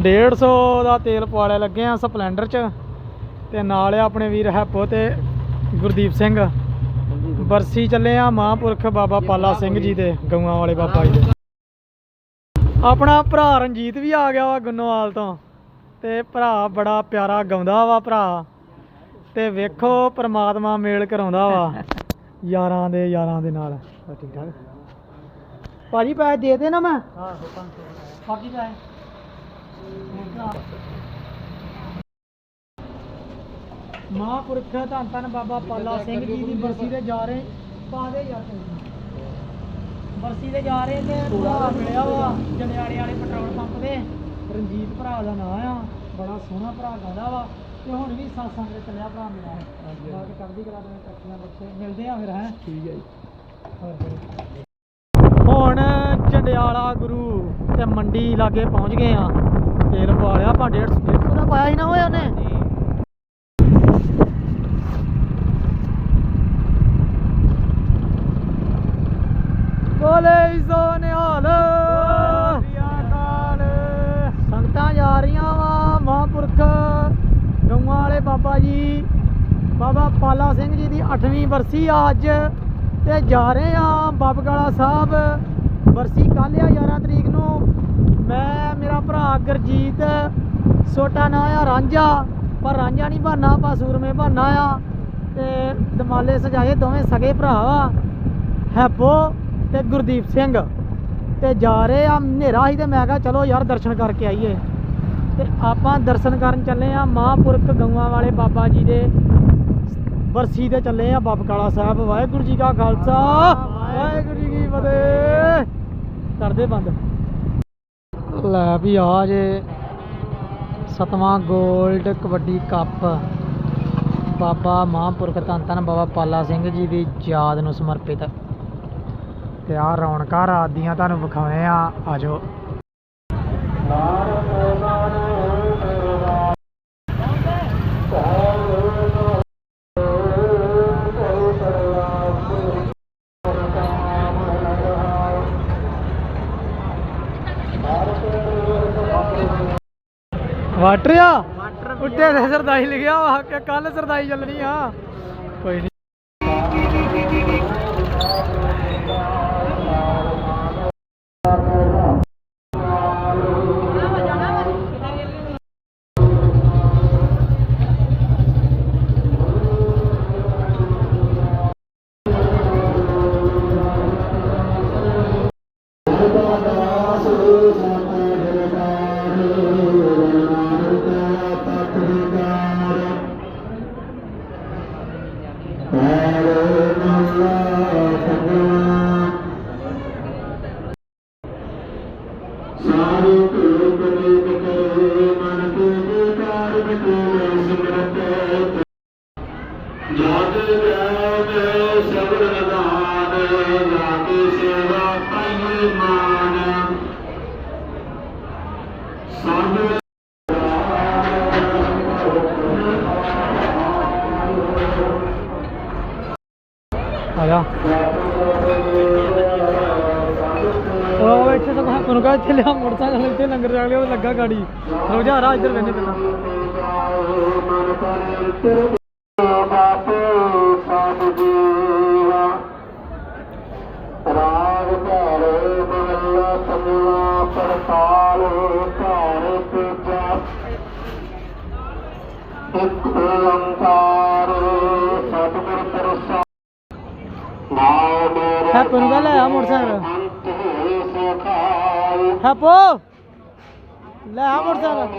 150 ਦਾ ਤੇਲ ਪਵਾਲੇ ਲੱਗੇ ਆ ਸਪਲੈਂਡਰ ਚ। ਤੇ ਨਾਲ ਆ ਆਪਣੇ ਵੀਰ ਹੈਪੋ ਤੇ ਗੁਰਦੀਪ ਸਿੰਘ। ਬਰਸੀ ਚੱਲੇ ਆ ਮਹਾਂਪੁਰਖ ਬਾਬਾ ਪਾਲਾ ਸਿੰਘ ਜੀ ਦੇ ਗਊਆਂ ਵਾਲੇ ਬਾਬਾ ਜੀ ਦੇ। ਆਪਣਾ ਭਰਾ ਰਣਜੀਤ ਵੀ ਆ ਗਿਆ ਵਾ ਗੁੰਨੋਵਾਲ ਤੋਂ। ਤੇ ਭਰਾ ਬੜਾ ਪਿਆਰਾ ਗਾਉਂਦਾ ਵਾ ਭਰਾ। ਤੇ ਵੇਖੋ ਪ੍ਰਮਾਤਮਾ ਮੇਲ ਕਰਾਉਂਦਾ ਵਾ ਯਾਰਾਂ ਦੇ ਯਾਰਾਂ ਦੇ ਨਾਲ। ਠੀਕ ਠਾਕ? ਭਾਜੀ ਪੈਸੇ ਦੇ ਦੇ ਨਾ ਮੈਂ? ਹਾਂ 500 ਬਾਕੀ ਪੈਸੇ ਮਹਾਂਪੁਰਖ ਧੰਨ ਧੰਨ ਬਾਬਾ ਪਾਲਾ ਸਿੰਘ ਜੀ ਦੀ ਬਰਸੀ ਤੇ ਜਾ ਰਹੇ ਪਾ ਦੇ ਯਾਰ ਕੋਈ। ਬਰਸੀ ਤੇ ਜਾ ਰਹੇ ਤੇ ਭਰਾ ਮਿਲਿਆ ਵਾ ਜੰਡਿਆਲੇ ਵਾਲੇ ਪੈਟਰੋਲ ਪੰਪ ਤੇ। ਰਣਜੀਤ ਭਰਾ ਦਾ ਨਾਮ ਆ ਬੜਾ ਸੋਹਣਾ ਭਰਾ ਗਾਉਂਦਾ ਵਾ ਤੇ ਹੁਣ ਵੀ ਸਾਸਾਂ ਦੇ ਚੱਲਿਆ ਭਰਾ ਮੇਰਾ ਬਾਕੀ ਕਰਦੀ ਕਰਾ ਦੇ ਕੱਟੀਆਂ ਬੱਚੇ। ਮਿਲਦੇ ਆ ਫਿਰ ਹੈ? ਠੀਕ ਹੈ ਜੀ। ਹੁਣ ਜੰਡਿਆਲਾ ਗੁਰੂ ਤੇ ਮੰਡੀ ਲਾਗੇ ਪਹੁੰਚ ਗਏ ਆ। ਤੇਲ ਪਵਾ ਲਿਆ ਆਪਾਂ 150 150 ਦਾ ਪਾਇਆ ਸੀ ਨਾ ਓਏ ਉਹਨੇ। ਬੋਲੇ ਸੋ ਨਿਹਾਲ। ਸੰਗਤਾਂ ਜਾ ਰਹੀਆਂ ਵਾ ਮਹਾਂਪੁਰਖ। ਗਊਆਂ ਵਾਲੇ ਬਾਬਾ ਜੀ। ਬਾਬਾ ਪਾਲਾ ਸਿੰਘ ਜੀ ਦੀ 8ਵੀਂ ਬਰਸੀ ਆ ਅੱਜ। ਤੇ ਜਾ ਰਹੇ ਆ ਬਾਬਗਾਲਾ ਸਾਹਿਬ। ਬਰਸੀ ਕੱਲ੍ਹ ਆ 11 ਤਰੀਕ ਮੈਂ ਮੇਰਾ ਭਰਾ ਗੁਰਜੀਤ ਛੋਟਾ ਨਾਂ ਆ ਰਾਂਝਾ ਪਰ ਰਾਂਝਾ ਨਹੀਂ ਬਹਾਨਾ ਆਪਾਂ ਸੂਰਮੇ ਬਹਾਨਾ ਆ। ਤੇ ਦਮਾਲੇ ਸਜਾਏ ਦੋਵੇਂ ਸਗੇ ਭਰਾ ਵਾ ਹੈਪੋ ਤੇ ਗੁਰਦੀਪ ਸਿੰਘ। ਤੇ ਜਾ ਰਹੇ ਆ ਹਨੇਰਾ ਸੀ ਤੇ ਮੈਂ ਕਿਹਾ ਚਲੋ ਯਾਰ ਦਰਸ਼ਨ ਕਰਕੇ ਆਈਏ। ਤੇ ਆਪਾਂ ਦਰਸ਼ਨ ਕਰਨ ਚੱਲੇ ਆ ਮਹਾਂਪੁਰਖ ਗਊਆਂ ਵਾਲੇ ਬਾਬਾ ਜੀ ਦੇ ਬਰਸੀ ਤੇ ਚੱਲੇ ਆ ਬਬਕਾਲਾ ਸਾਹਿਬ। ਵਾਹਿਗੁਰੂ ਜੀ ਕਾ ਖਾਲਸਾ। ਵਾਹਿਗੁਰੂ ਜੀ ਕੀ ਫਤਿਹ। ਕਰਦੇ ਬੰਦ। ਲੈ ਵੀ ਆ ਜੇ ਸਤਵਾਂ 골ਡ ਕਬੱਡੀ ਕੱਪ। ਬਾਬਾ ਮਹਾਂਪੁਰਖ ਧੰਨ ਧੰਨ ਬਾਬਾ ਪਾਲਾ ਸਿੰਘ ਜੀ ਦੀ ਯਾਦ ਨੂੰ ਸਮਰਪਿਤ। ਤੇ ਆ ਰੌਣਕਾਂ ਰਾਤ ਦੀਆਂ ਤੁਹਾਨੂੰ ਵਿਖਾਉਣੇ ਆ। ਆਜੋ ਵਾਟਰ ਆ? ਉੱਤੇ ਸਰਦਾਈ ਲਿਖਿਆ ਵਾ ਕਿ ਕੱਲ ਸਰਦਾਈ ਚੱਲਣੀ ਆ। ਕੋਈ ਨਹੀਂ ਇੱਕ ਓੰਕਾਰ ਸਤਿਗੁਰ ਪ੍ਰਸਾਦ ਨਾਮ ਮੇਰੇ ਹੈਪੋ ਲੈ ਆ ਮੋਟਰਸਾਈਕਲ। ਅੰਤ ਹੋਏ ਲੈ ਆ ਮੋਟਰਸਾਈਕਲ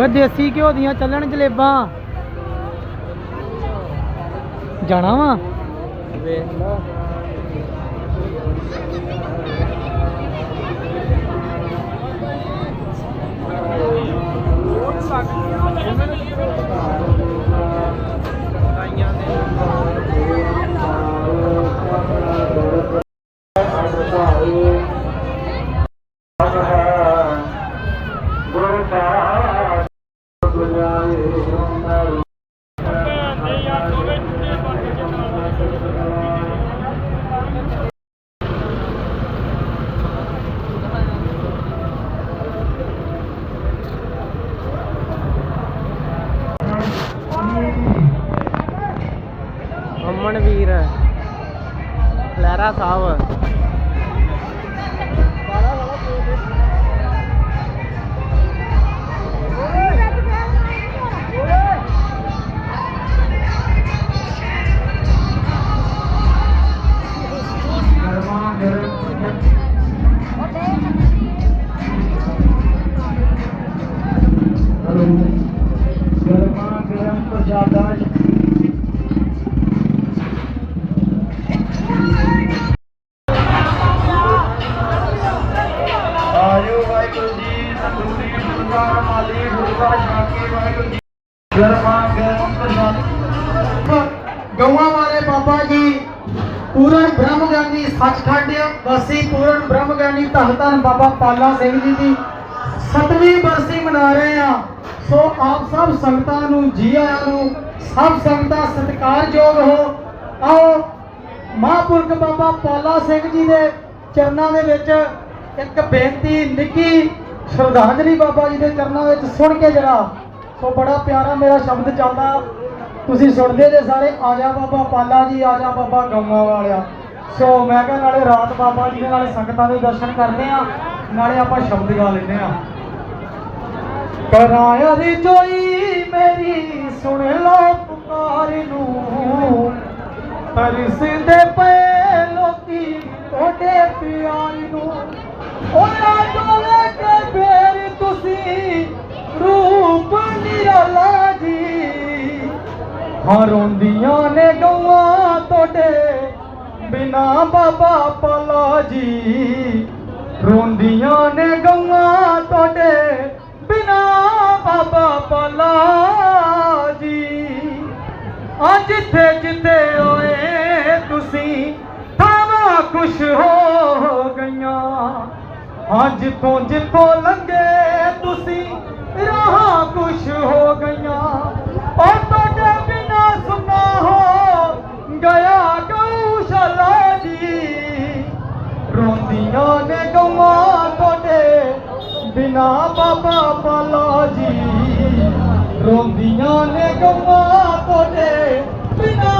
ਓਏ ਦੇਸੀ ਘਿਓ ਦੀਆਂ ਚੱਲਣ ਜਲੇਬਾਂ। ਜਾਣਾ ਵਾ? ਗੁਰੂ ਲਹਿਰਾ ਸਾਹਿਬ ਗਊਆਂ ਵਾਲੇ ਬਾਬਾ ਜੀ, ਪੂਰਨ ਬ੍ਰਹਮ ਗਿਆਨੀ ਸੱਚਖੰਡ ਵਾਸੀ, ਪੂਰਨ ਬ੍ਰਹਮ ਗਿਆਨੀ ਧੰਨ ਧੰਨ ਬਾਬਾ ਪਾਲਾ ਸਿੰਘ ਜੀ ਦੀ ਸਤਵੀਂ ਬਰਸੀ ਮਨਾ ਰਹੇ ਆ ਸੋ ਆਪ ਸਭ ਸੰਗਤਾਂ ਨੂੰ ਜੀ ਆਇਆਂ ਨੂੰ ਸਭ ਸੰਗਤਾਂ ਸਤਿਕਾਰਯੋਗ ਹੋ। ਆਓ, ਮਹਾਂਪੁਰਖ ਬਾਬਾ ਪਾਲਾ ਸਿੰਘ ਜੀ ਦੇ ਚਰਨਾਂ ਦੇ ਵਿੱਚ ਇੱਕ ਬੇਨਤੀ, ਨਿੱਕੀ ਸ਼ਰਧਾਂਜਲੀ ਬਾਬਾ ਜੀ ਦੇ ਚਰਨਾਂ ਵਿੱਚ ਸੁਣ ਕੇ ਜਰਾ ਸੋ ਬੜਾ ਪਿਆਰਾ ਮੇਰਾ ਸ਼ਬਦ ਚੱਲਦਾ। ਤੁਸੀਂ ਸੁਣਦੇ ਜੇ ਸਾਰੇ, ਆ ਬਾਬਾ ਪਾਲਾ ਜੀ, ਆ ਬਾਬਾ ਗੰਗਾ ਵਾਲਿਆ। ਸੋ ਮੈਂ ਕਿਹਾ ਨਾਲੇ ਰਾਤ ਬਾਬਾ ਜੀ ਦੇ ਨਾਲੇ ਸੰਗਤਾਂ ਦੇ ਦਰਸ਼ਨ ਕਰਦੇ ਆ, ਨਾਲੇ ਆਪਾਂ ਸ਼ਬਦ ਗਾ ਲੈਂਦੇ ਆ। ਕਰਾਇਆ ਦੀ ਚੋਈ ਮੇਰੀ ਸੁਣ ਲਓ ਪੁਕਾਰ ਨੂੰ ਤਰਸਦੇ ਪਏ ਲੋਕੀ ਤੁਹਾਡੇ ਪਿਆਰ ਨੂੰ। ਉਹਨਾਂ ਡੋਲੇ ਕੇ ਫੇਰ ਤੁਸੀਂ ਰੂਪ ਨਿਰਾਲਾ ਜੀ ਹਾਂ ਰੋਂਦੀਆਂ ਨੇ ਗਵਾਂ ਤੁਹਾਡੇ ਬਿਨਾ ਬਾਬਾ ਪਾਲਾ ਜੀ ਰੋਂਦੀਆਂ ਨੇ ਗਵਾਂ ਤੁਹਾਡੇ ਬਿਨਾ ਬਾਬਾ ਪਾਲਾ ਜੀ ਆ ਜਿੱਥੇ ਜਿੱਥੇ ਹੋਏ ਤੁਸੀਂ, ਥਾਵਾਂ ਖੁਸ਼ ਹੋ ਗਈਆਂ। ਹਾਂ ਜਿੱਥੋਂ ਜਿੱਥੋਂ ਰੋਂਦੀਆਂ ਨੇ ਗਊਆਂ ਤੁਹਾਡੇ ਬਿਨਾ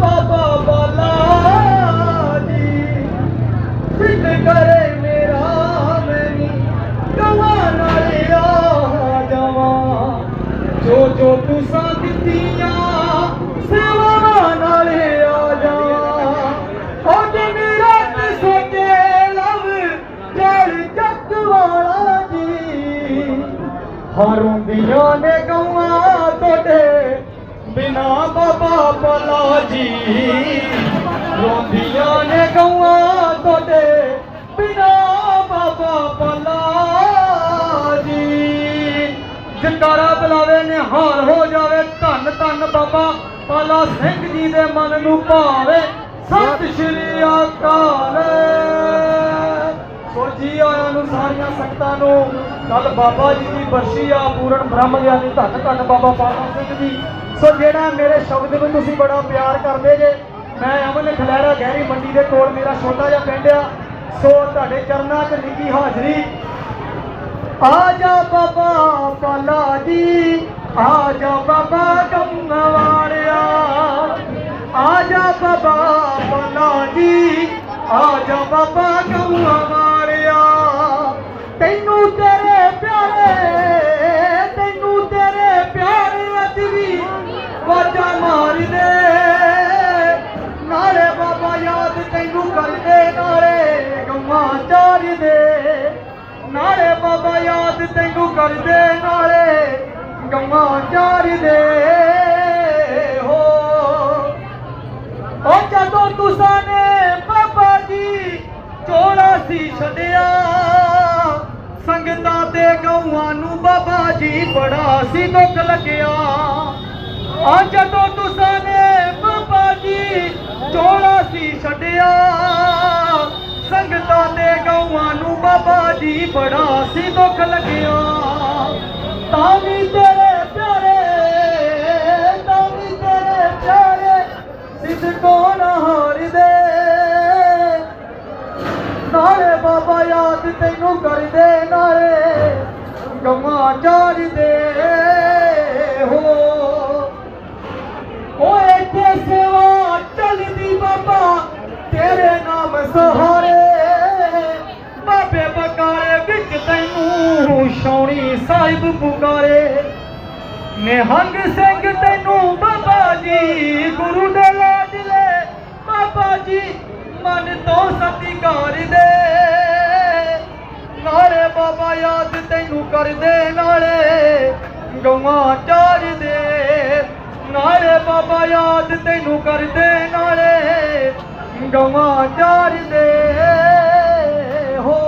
ਬਾਬਾ ਪਾਲਾ ਜੀ। ਫਿੱਟ ਕਰੇ ਮੇਰਾ ਮੈਨੀ ਗਵਾਂ ਨਾਲ ਆ ਜਾਵਾਂ। ਜੋ ਜੋ ਤੁਸਾਂ ਦਿੱਤੀਆਂ, ਸੇਵਾਵਾਂ ਨਾਲ ਆ ਜਾਵਾਂ। ਉਹ ਦਿਨ ਰਾਤ ਸੋਚੇ ਲਵ, ਜਲ ਚੱਕ ਵਾਲਾ ਬਾਬਾ ਪਲਾ ਜੀ। ਰੋਂਦੀਆਂ ਨੇ ਗਊਆਂ ਤੁਹਾਡੇ ਬਿਨਾ ਬਾਬਾ ਪਲਾ ਜੀ। ਜਕਾਰਾ ਬੁਲਾਵੇ, ਨਿਹਾਲ ਹੋ ਜਾਵੇ, ਧੰਨ ਧੰਨ ਬਾਬਾ ਪਾਲਾ ਸਿੰਘ ਜੀ ਦੇ ਮਨ ਨੂੰ ਭਾਵੇ। ਸਤਿ ਸ਼੍ਰੀ ਅਕਾਲ। ਸੋ ਜੀ ਆਇਆਂ ਨੂੰ ਸਾਰੀਆਂ ਸੰਗਤਾਂ ਨੂੰ ਕੱਲ ਬਾਬਾ ਜੀ ਦੀ ਬਰਸ਼ੀ ਆ, ਪੂਰਨ ਬ੍ਰਹਮ ਗਿਆਨੀ ਧੰਨ ਧੰਨ ਬਾਬਾ ਪਾਲਾ ਸਿੰਘ ਜੀ। ਸੋ ਜਿਹੜਾ ਮੇਰੇ ਸ਼ਬਦ ਨੂੰ ਤੁਸੀਂ ਬੜਾ ਪਿਆਰ ਕਰਦੇ ਜੇ, ਮੈਂ ਅਮਨ ਖਲੈਰਾ ਗਹਿਰੀ ਮੰਡੀ ਦੇ ਕੋਲ ਮੇਰਾ ਛੋਟਾ ਜਿਹਾ ਪਿੰਡ ਆ। ਸੋ ਤੁਹਾਡੇ ਚਰਨਾਂ 'ਚ ਨਿੱਕੀ ਹਾਜ਼ਰੀ। ਆ ਜਾ ਬਾਬਾ ਪਾਲਾ ਜੀ ਆ ਜਾ ਬਾਬਾ ਗੰਗਾ ਵਾਲਿਆ ਆ ਜਾ ਬਾਬਾ ਪਾਲਾ ਜੀ ਆ ਜਾ ਬਾਬਾ ਗੰਗਾ ਵਾਲਿਆ ਤੈਨੂੰ ਤੇਰੇ ਪਿਆਰੇ ਕਰਦੇ ਨਾਲੇ ਗੰਗਾ ਚਾਰਦੇ ਹੋ। ਉਹ ਜਦੋਂ ਤੁਸਾਂ ਨੇ ਬਾਬਾ ਜੀ ਚੋਲਾ ਸੀ ਛੱਡਿਆ, ਸੰਗਤਾਂ ਤੇ ਗਊਆਂ ਨੂੰ ਬਾਬਾ ਜੀ ਬੜਾ ਸੀ ਦੁੱਖ ਲੱਗਿਆ। ਆ ਜਦੋਂ ਤੁਸਾਂ ਨੇ ਬਾਬਾ ਜੀ ਚੋਲਾ ਸੀ ਛੱਡਿਆ, ਸੰਗਤਾਂ ਤੇ ਗਊਆਂ ਨੂੰ ਬਾਬਾ ਜੀ ਬੜਾ ਸੀ ਯਾਦ ਤੈਨੂੰ ਕਰਦੇ ਨਾਲੇ ਗਮਾਂ ਚਾਰਦੇ ਹੋ। ਓਏ ਤੇ ਸੇਵਾ ਚੱਲਦੀ ਬਾਬਾ, ਤੇਰੇ ਨਾਮ ਸਹਾਰੇ। ਬਾਬੇ ਬਕਾਰੇ ਵਿੱਚ ਤੈਨੂੰ ਸ਼ੌਣੀ ਸਾਹਿਬ ਪੁਕਾਰੇ। ਨਿਹੰਗ ਸਿੰਘ ਤੈਨੂੰ ਬਾਬਾ ਜੀ ਗੁਰੂ ਦੇ ਲਾਡਲੇ ਬਾਬਾ ਜੀ ਮਨ ਤੋਂ ਸਤਿਕਾਰ ਦੇ। ਤੈਨੂੰ ਕਰਦੇ ਨਾਲੇ, ਗਊਆਂ ਚਾਰਦੇ। ਨਾਲੇ ਬਾਬਾ ਯਾਦ ਤੈਨੂੰ ਕਰਦੇ ਨਾਲੇ, ਗਊਆਂ ਚਾਰਦੇ। ਹੋ।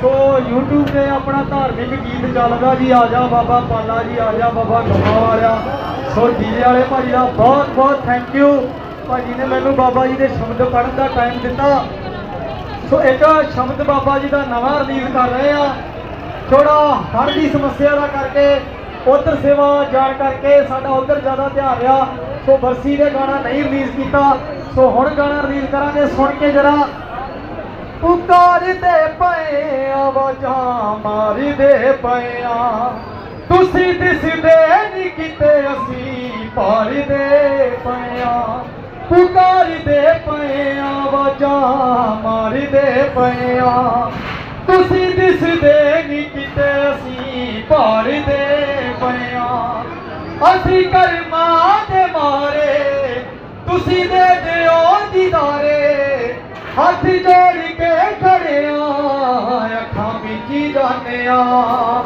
ਸੋ YouTube ਤੇ ਆਪਣਾ ਧਾਰਮਿਕ ਗੀਤ ਚੱਲਦਾ ਜੀ, ਆ ਜਾ ਬਾਬਾ ਪਾਲਾ ਜੀ, ਆ ਜਾ ਬਾਬਾ ਗਮਾ ਵਾਲਿਆ। ਸੋ ਜੀਰੇ ਵਾਲੇ ਭਾਜੀ ਦਾ ਬਹੁਤ ਬਹੁਤ ਥੈਂਕ ਯੂ ਭਾਜੀ ਨੇ ਮੈਨੂੰ ਬਾਬਾ ਜੀ ਦੇ ਸ਼ਬਦ ਪੜ੍ਹਨ ਦਾ ਟਾਈਮ ਦਿੱਤਾ। ਸੋ ਇੱਕ ਸ਼ਬਦ ਬਾਬਾ ਜੀ ਦਾ ਨਵਾਂ ਰਿਲੀਜ਼ ਕਰ ਰਹੇ ਆ। ਥੋੜਾ ਹਰ ਦੀ ਸਮੱਸਿਆ ਦਾ ਕਰਕੇ ਉਧਰ ਸੇਵਾ ਜਾਣ ਕਰਕੇ ਸਾਡਾ ਉਧਰ ਜ਼ਿਆਦਾ ਧਿਆਨ ਰਿਹਾ। ਸੋ ਬਰਸੀ ਦੇ ਗਾਣਾ ਨਹੀਂ ਰਿਲੀਜ਼ ਕੀਤਾ। ਸੋ ਹੁਣ ਗਾਣਾ ਰਿਲੀਜ਼ ਕਰਾਂਗੇ। ਸੁਣ ਕੇ ਜਰਾ ਪੁਕਾਰਦੇ ਪਏ ਆਵਾਜ਼ਾਂ ਮਾਰਦੇ ਪਏ ਆ। ਤੁਸੀਂ ਦਿਸਦੇ ਨਹੀਂ ਕਿਤੇ, ਅਸੀਂ ਪਾਰਦੇ ਪਏ ਪੁਕਾਰਦੇ ਪਏ ਆਵਾਜ਼ਾਂ ਮਾਰਦੇ ਪਏ ਆ। ਤੁਸੀਂ ਦਿਸਦੇ ਨਹੀਂ ਕਿਤੇ, ਅਸੀਂ ਪਾਰਦੇ ਪਏ ਆ। ਅਸੀਂ ਕਰਮਾਂ ਦੇ ਮਾਰੇ, ਤੁਸੀਂ ਦੇ ਦਿਓ ਦੀਦਾਰੇ। ਹੱਥ ਜੋੜ ਕੇ ਖੜਿਆ, ਅੱਖਾਂ ਵਿੱਚ ਹੀ ਜਾਂਦੇ ਆ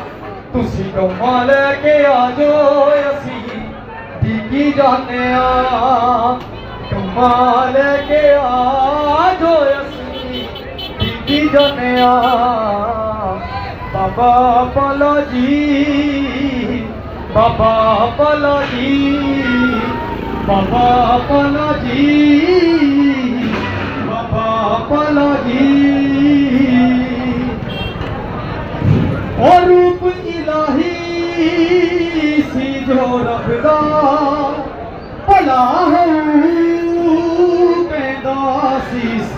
ਤੁਸੀਂ ਗਮਾਂ ਲੈ ਕੇ ਆ ਜਾਓ ਅਸੀਂ ਡਿੱਗੀ ਜਾਂਦੇ ਆ ਗਮਾਂ ਲੈ ਕੇ ਆ ਜੋ ਅਸੀਂ ਡਿੱਗੀ ਜਾਂਦੇ ਬਾਬਾ ਪਾਲਾ ਜੀ, ਬਾਬਾ ਪਾਲਾ ਜੀ, ਬਾਬਾ ਪਾਲਾ ਜੀ, ਬਾਬਾ ਪਾਲਾ ਜੀ। ਉਹ ਰੂਪ ਇਲਾਹੀ ਸੀ ਜੋ ਰੱਬ ਦਾ ਭਲਾ ਹੈ।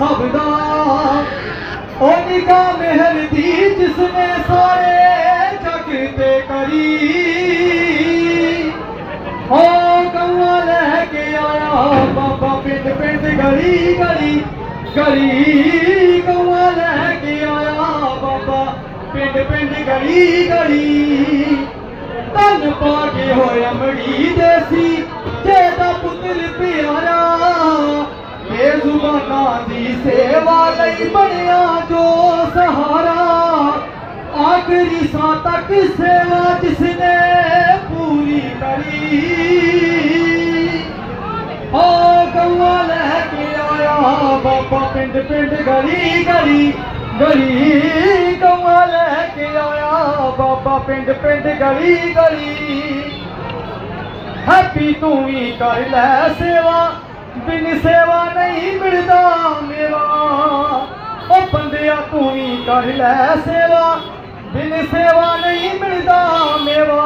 ਸਭ ਦਾ ਉਹ ਨਿਗਾਹ ਮਿਹਰ ਦੀ ਜਿਸਨੇ ਸਾਰੇ ਜਗ ਤੇ ਕਰੀ। ਹੋ ਗਊਆ ਲੈ ਕੇ ਆਇਆ ਬਾਬਾ ਪਿੰਡ ਪਿੰਡ ਗਲੀ ਗਲੀ ਗਲੀ। ਗਊਆ ਲੈ ਕੇ ਆਇਆ ਬਾਬਾ ਪਿੰਡ ਪਿੰਡ ਗਲੀ ਗਲੀ। ਤਨ ਪਾ ਕੇ ਹੋਇਆ ਮੜੀ ਦੇਸੀ। ਜੇ ਜਿਹਦਾ ਪੁੱਤਰ ਪਿਆਰਾ ਬੇਜ਼ੁਬਾਨਾਂ ਦੀ ਸੇਵਾ ਲਈ ਬਣਿਆ ਜੋ ਸਹਾਰਾ। ਆਖਰੀ ਸਾਹ ਤੱਕ ਸੇਵਾ ਜਿਸਨੇ ਪੂਰੀ ਕਰੀ। ਹੋ ਗਊਆ ਲੈ ਕੇ ਆਇਆ ਬਾਬਾ ਪਿੰਡ ਪਿੰਡ ਗਲੀ ਗਲੀ ਗਲੀ। ਗਊਆ ਲੈ ਕੇ ਆਇਆ ਬਾਬਾ ਪਿੰਡ ਪਿੰਡ ਗਲੀ ਗਲੀ। ਹੈਪੀ ਤੂੰ ਵੀ ਕਰ ਲੈ ਸੇਵਾ। ਬਿਨ ਸੇਵਾ ਨਹੀਂ ਮਿਲਦਾ ਮੇਵਾ ਉਹ ਬੰਦਿਆ, ਤੂੰ ਵੀ ਕਰ ਲੈ ਸੇਵਾ। ਬਿਨ ਸੇਵਾ ਨਹੀਂ ਮਿਲਦਾ ਮੇਵਾ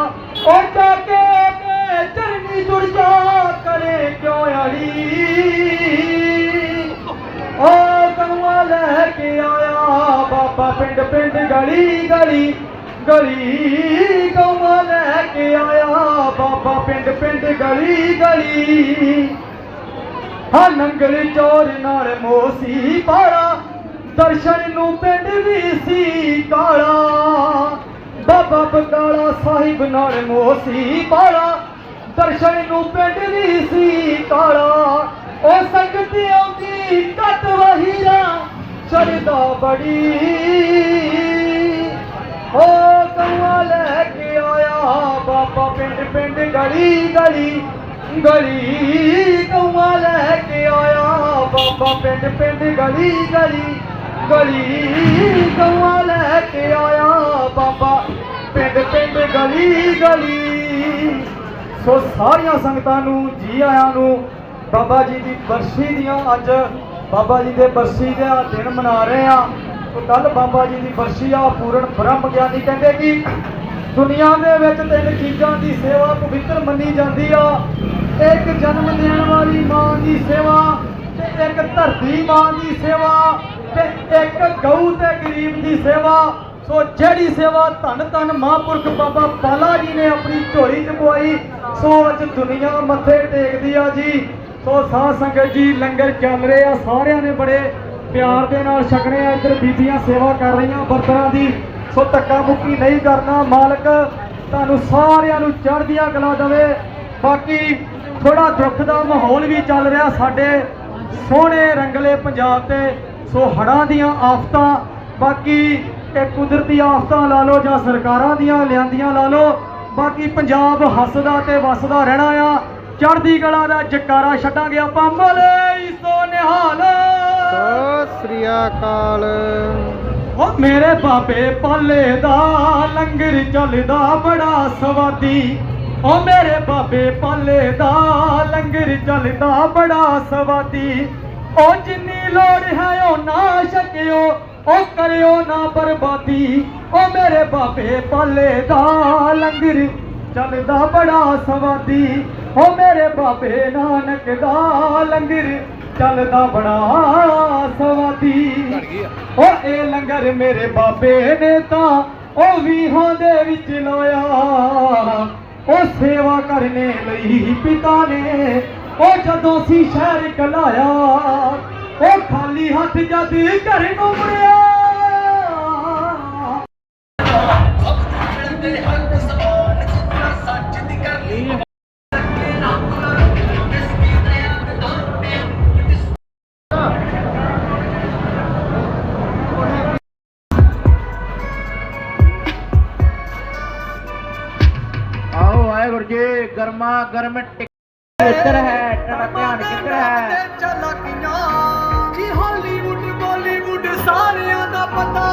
ਉਹ ਜਾ ਕੇ ਕੇ ਚਰਨੀ ਜੁੜ ਜਾ ਕਰੇ ਕਿਉਂ ਅੜੀ? ਓ ਕਨਵਾ ਲੈ ਕੇ ਆਇਆ ਬਾਬਾ ਪਿੰਡ ਪਿੰਡ ਗਲੀ ਗਲੀ ਗਲੀ। ਕਨਵਾ ਲੈ ਕੇ ਆਇਆ ਬਾਬਾ ਪਿੰਡ ਪਿੰਡ ਗਲੀ ਗਲੀ। ਹਾਂ ਨੰਗਲ ਚੋਰ ਨਾਲ ਮੋਸੀ ਪਾਲਾ, ਦਰਸ਼ਨ ਨੂੰ ਪਿੰਡ ਵੀ ਸੀ ਕਾਲਾ। ਬਾਬਾ ਬਕਾਲਾ ਸਾਹਿਬ ਨਾਲ ਮੋਸੀ ਪਾੜਾ ਦਰਸ਼ਨ ਨੂੰ ਪਿੰਡ ਵੀ ਸੀ ਕਾਲਾ। ਉਹ ਸੰਗਤ ਆਉਂਦੀ ਕੱਟ ਵਹੀਰਾ ਚੜਦਾ ਬੜੀ। ਓ ਕਵਾ ਲੈ ਕੇ ਆਇਆ, ਬਾਬਾ ਪਿੰਡ ਪਿੰਡ ਗਲੀ ਗਲੀ। ਗਲੀ, ਕਵਾ ਲੈ ਕੇ ਆਇਆ। ਬਾਬਾ ਪਿੰਡ ਪਿੰਡ ਗਲੀ ਗਲੀ ਗਲੀ, ਕਵਾ ਲੈ ਕੇ ਆਇਆ। ਬਾਬਾ ਪਿੰਡ ਪਿੰਡ ਗਲੀ ਗਲੀ। ਸੋ ਸਾਰੀਆਂ ਸੰਗਤਾਂ ਨੂੰ, ਜੀ ਆਇਆਂ ਨੂੰ ਬਾਬਾ ਜੀ ਦੀ ਬਰਸੀ ਦੀਆਂ ਅੱਜ ਬਾਬਾ ਜੀ ਦੇ ਬਰਸੀ ਦਾ ਦਿਨ ਮਨਾ ਰਹੇ ਆ ਕੱਲ ਬਾਬਾ ਜੀ ਦੀ ਬਰਸੀ ਆ, ਪੂਰਨ ਬ੍ਰਹਮ ਗਿਆਨੀ ਕਹਿੰਦੇ ਕਿ ਦੁਨੀਆ ਦੇ ਵਿੱਚ ਤਿੰਨ ਚੀਜ਼ਾਂ ਦੀ ਸੇਵਾ ਪਵਿੱਤਰ ਮੰਨੀ ਜਾਂਦੀ ਆ। ਇੱਕ ਜਨਮ ਦੇਣ ਵਾਲੀ ਮਾਂ ਦੀ ਸੇਵਾ ਤੇ ਇੱਕ ਧਰਤੀ ਮਾਂ ਦੀ ਸੇਵਾ ਤੇ ਇੱਕ ਗਊ ਤੇ ਗਰੀਬ ਦੀ ਸੇਵਾ। ਸੋ ਜਿਹੜੀ ਸੇਵਾ ਧੰਨ ਧੰਨ ਮਹਾਂਪੁਰਖ ਬਾਬਾ ਬਾਲਾ ਜੀ ਨੇ ਆਪਣੀ ਝੋਲੀ ਚ ਪਵਾਈ, ਸੋ ਅੱਜ ਦੁਨੀਆ ਮੱਥੇ ਟੇਕਦੀ ਆ ਜੀ। ਸੋ ਸਾਧ ਸੰਗਤ ਜੀ, ਲੰਗਰ ਚੱਲ ਰਹੇ ਆ, ਸਾਰਿਆਂ ਨੇ ਬੜੇ ਪਿਆਰ ਦੇ ਨਾਲ ਛਕਣੇ ਆ। ਇੱਧਰ ਬੀਬੀਆਂ ਸੇਵਾ ਕਰ ਰਹੀਆਂ ਬਰਤਨਾਂ ਦੀ। ਸੋ ਧੱਕਾ ਮੁੱਕੀ ਨਹੀਂ ਕਰਨਾ ਮਾਲਕ, ਤੁਹਾਨੂੰ ਸਾਰਿਆਂ ਨੂੰ ਚੜ੍ਹਦੀਆਂ ਕਲਾ ਦੇਵੇ। ਬਾਕੀ ਥੋੜਾ ਦੁੱਖ ਦਾ ਮਾਹੌਲ ਵੀ ਚੱਲ ਰਿਹਾ ਸਾਡੇ ਸੋਹਣੇ ਰੰਗਲੇ ਪੰਜਾਬ ਤੇ, ਸੋ ਹੜ੍ਹਾਂ ਦੀਆਂ ਆਫਤਾਂ, ਬਾਕੀ ਇਹ ਕੁਦਰਤੀ ਆਫਤਾਂ ਲਾ ਲਓ ਜਾਂ ਸਰਕਾਰਾਂ ਦੀਆਂ ਲਿਆਂਦੀਆਂ ਲਾ ਲਓ, ਬਾਕੀ ਪੰਜਾਬ ਹੱਸਦਾ ਤੇ ਵਸਦਾ ਰਹਿਣਾ ਆ। ਚੜ੍ਹਦੀ ਕਲਾ ਦਾ ਜਕਾਰਾ ਛੱਡਾਂਗੇ ਆਪਾਂ ਮਲੇ ਸੋ ਨਿਹਾਲ। ਸਤਿ ਸ੍ਰੀ ਅਕਾਲ। ਉਹ ਮੇਰੇ ਬਾਬੇ ਪਾਲੇ ਦਾ ਲੰਗਰ ਚੱਲਦਾ ਬੜਾ ਸਵਾਦੀ। ਉਹ ਮੇਰੇ ਬਾਬੇ ਪਾਲੇ ਦਾ ਲੰਗਰ ਚੱਲਦਾ ਬੜਾ ਸਵਾਦੀ। ਉਹ ਜਿੰਨੀ ਲੋੜ ਹੈ ਓ ਨਾ ਛਕਿਓ ਉਹ ਕਰਿਓ ਨਾ ਬਰਬਾਦੀ। ਉਹ ਮੇਰੇ ਬਾਬੇ ਪਾਲੇ ਦਾ ਲੰਗਰ ਚੱਲਦਾ ਬੜਾ ਸਵਾਦੀ। ਉਹ ਮੇਰੇ ਬਾਬੇ ਨਾਨਕ ਦਾ ਲੰਗਰ ਚੱਲਦਾ ਬੜਾ ਸਵਾਦੀ। ਓ ਇਹ ਲੰਗਰ ਮੇਰੇ ਬਾਬੇ ਨੇ ਤਾਂ ਉਹ ਵੀਹਾਂ ਦੇ ਵਿੱਚ ਲਾਇਆ। ਉਹ ਸੇਵਾ ਕਰਨੇ ਲਈ ਪਿਤਾ ਨੇ ਉਹ ਜਦੋਂ ਸੀ ਸ਼ਹਿਰ ਕਲਾਇਆ ਉਹ ਖਾਲੀ ਹੱਥ ਜਦ ਘਰ ਨੂੰ ਮੁੜਿਆ। ਗਰਮਾ ਗਰਮ ਟਿਕ ਕਿੱਧਰ ਹੈ ਤੁਹਾਡਾ ਧਿਆਨ ਕਿੱਧਰ ਹੈ? ਚਲਾਕੀਆਂ। ਜੀ ਹਾਲੀਵੁੱਡ ਬਾਲੀਵੁੱਡ ਸਾਰਿਆਂ ਦਾ ਪਤਾ।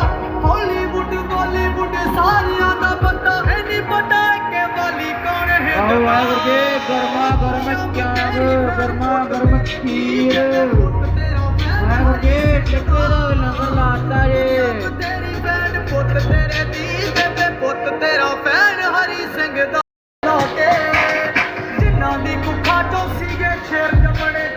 ਹਾਲੀਵੁੱਡ ਬਾਲੀਵੁੱਡ ਸਾਰਿਆਂ ਦਾ ਪਤਾ। ਇਹ ਨਹੀਂ ਪਤਾ ਕਿ ਵਾਲੀ ਕੌਣ ਹੈ ਆਓ ਵਾਹਿਗੁਰੂ ਜੀ ਗਰਮਾ ਗਰਮ ਚਾਗ ਗਰਮਾ ਗਰਮ ਖੀਰ। ਵਾਹਿਗੁਰੂ ਜੀ ਟਿੱਕੇ ਦਾ ਲੰਗਰ ਲਾਤਾ ਜੀ। ਤੇਰੀ ਭੈਣ ਪੁੱਤ ਤੇਰੇ ਦੀ ਬੇਬੇ ਪੁੱਤ ਤੇਰਾ ਭੈਣ ਸੀਗੇ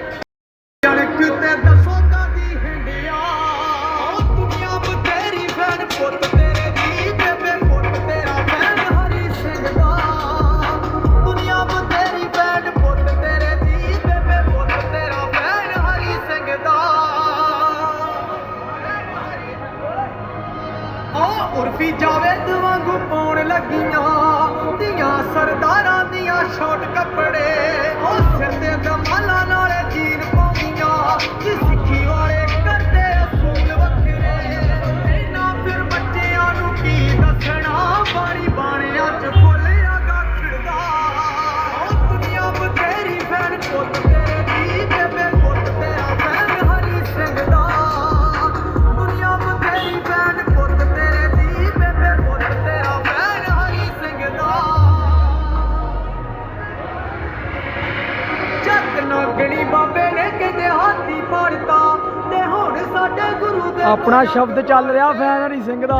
ਆਪਣਾ ਸ਼ਬਦ ਚੱਲ ਰਿਹਾ ਫੈਨ ਹਰੀ ਸਿੰਘ ਦਾ।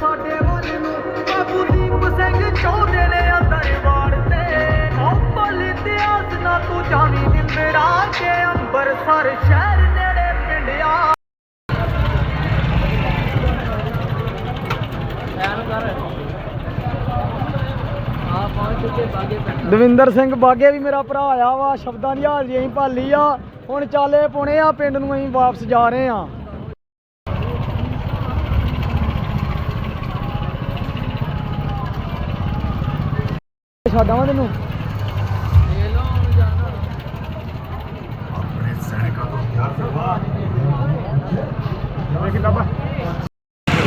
ਸਾਡੇ ਵੱਲ ਨੂੰ ਬਾਬੂ ਦੀਪ ਸਿੰਘ ਚਾਹੁੰਦੇ ਨੇ ਅੰਦਰ ਵਾੜ ਤੇ ਉਹ ਭਲ ਇਤਿਹਾਸ ਨਾ ਤੂੰ ਜਾਣੀ ਨਿੰਦਰਾ ਕੇ ਅੰਬਰਸਰ ਸ਼ਹਿਰ ਨੇੜੇ ਪਿੰਡਿਆ ਦਵਿੰਦਰ ਸਿੰਘ ਬਾਗੇ ਵੀ ਮੇਰਾ ਭਰਾ ਆ ਵਾ, ਸ਼ਬਦਾਂ ਦੀ ਹਾਜ਼ਰੀ ਅਸੀਂ ਭਾਲੀ ਆ। ਹੁਣ ਚਾਲੇ ਪੁਣੇ ਆ ਪਿੰਡ ਨੂੰ ਅਸੀਂ ਵਾਪਸ ਜਾ ਰਹੇ ਆ ਛੱਡਾਂ ਤੈਨੂੰ?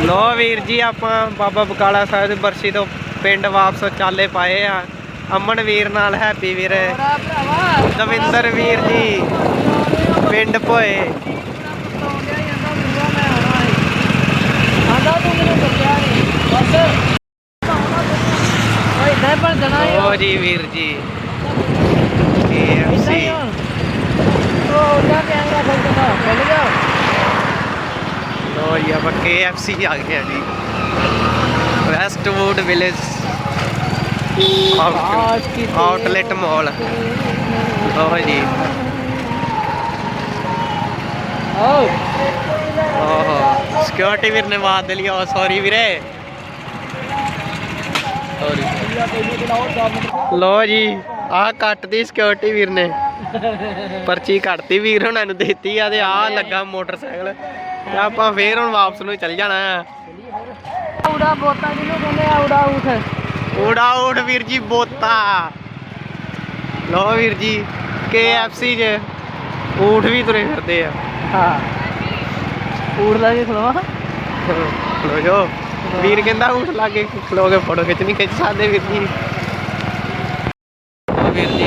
ਲੋ ਵੀਰ ਜੀ ਆਪਾਂ ਬਾਬਾ ਬਕਾਲਾ ਸਾਹਿਬ ਦੀ ਬਰਸੀ ਤੋਂ ਪਿੰਡ ਵਾਪਸ ਚਾਲੇ ਪਾਏ ਆ। ਅਮਨ ਵੀਰ ਨਾਲ ਹੈਪੀ ਵੀਰ। ਦਵਿੰਦਰ ਵੀਰ ਜੀ। ਪਿੰਡ ਭੋਏ। ਓ ਜੀ ਵੀਰ ਜੀ। ਲੋ ਆਪਾਂ KFC ਆ ਗਏ ਆ ਜੀ। ਵੈਸਟਵੁੱਡ ਵਿਲੇਜ ਆਊਟਲੈਟ ਮਾਲ ਲੋ ਜੀ। ਓ ਓਹੋ ਸਿਕਿਉਰਿਟੀ ਵੀਰ ਨੇ ਬਾਤ ਦੇ ਲਿਆ ਸੌਰੀ ਵੀਰੇ। ਸੌਰੀ ਲੋ ਜੀ ਆਹ ਕੱਟਦੀ ਸਿਕਿਉਰਿਟੀ ਵੀਰ ਨੇ। ਪਰਚੀ ਕੱਟਤੀ ਵੀਰ ਹੁਣਾਂ ਨੂੰ ਦਿੱਤੀ ਆ ਤੇ ਆਹ ਲੱਗਾ ਮੋਟਰਸਾਈਕਲ। ਤੇ ਆਪਾਂ ਫੇਰ ਹੁਣ ਵਾਪਸ ਨੂੰ ਚੱਲ ਜਾਣਾ। ਆ ਉੜਾ ਬੋਤਾ ਜਿਹਨੂੰ ਕਹਿੰਦੇ ਆ ਉੜਾ ਉਠ ਊੜਾ ਊਠ ਵੀਰ ਜੀ ਬੋਤਾ। ਲੋ ਵੀਰ ਜੀ KFC ਜੇ ਊਠ ਵੀ ਤੁਰੇ ਫਿਰਦੇ ਆ। ਹਾਂ। ਉੜ ਲਾ ਕੇ ਖਲੋਵਾ? ਖਲੋ ਜੋ ਵੀਰ ਕਹਿੰਦਾ ਊਠ ਲਾਗੇ ਖਲੋ ਕੇ ਫੋਟੋ ਖਿੱਚਣੀ ਖਿੱਚ ਸਕਦੇ ਵੀਰ ਜੀ ਵੀਰ ਜੀ।